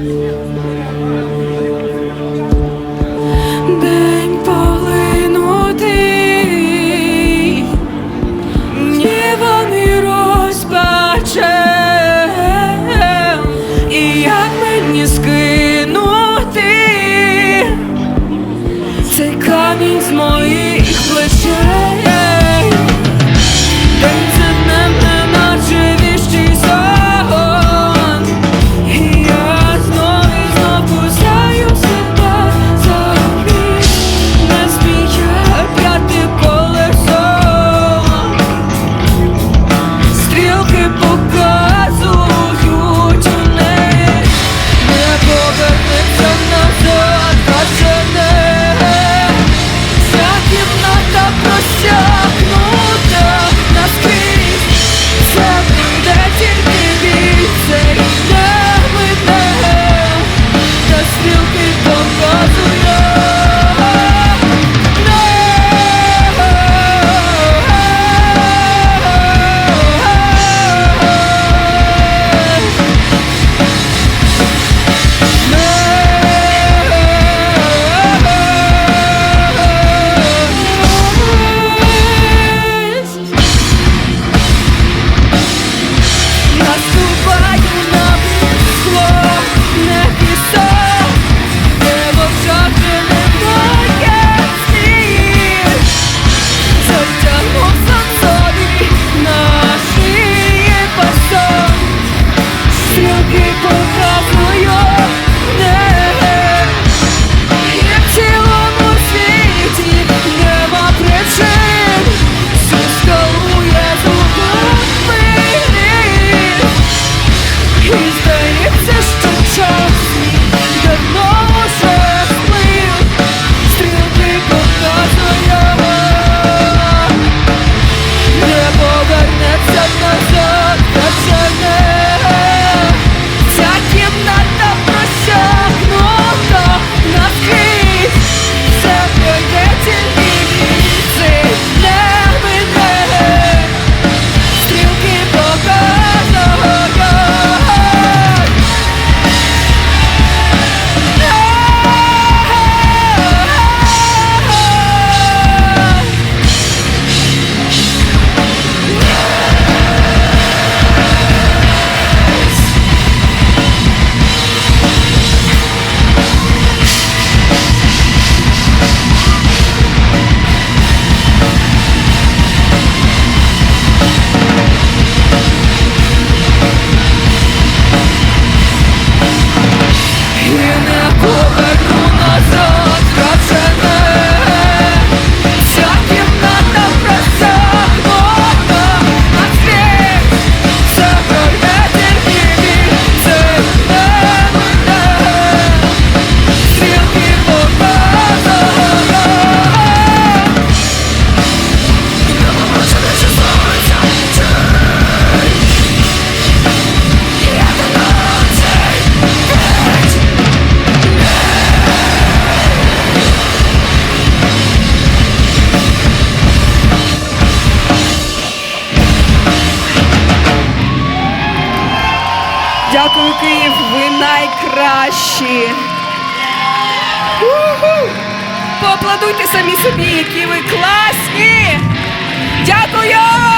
День полинутий, гнівом і розпачем, і як мені скинути Дякую, Київ, ви найкращі. Поаплодуйте самі собі, які ви класні. Дякую!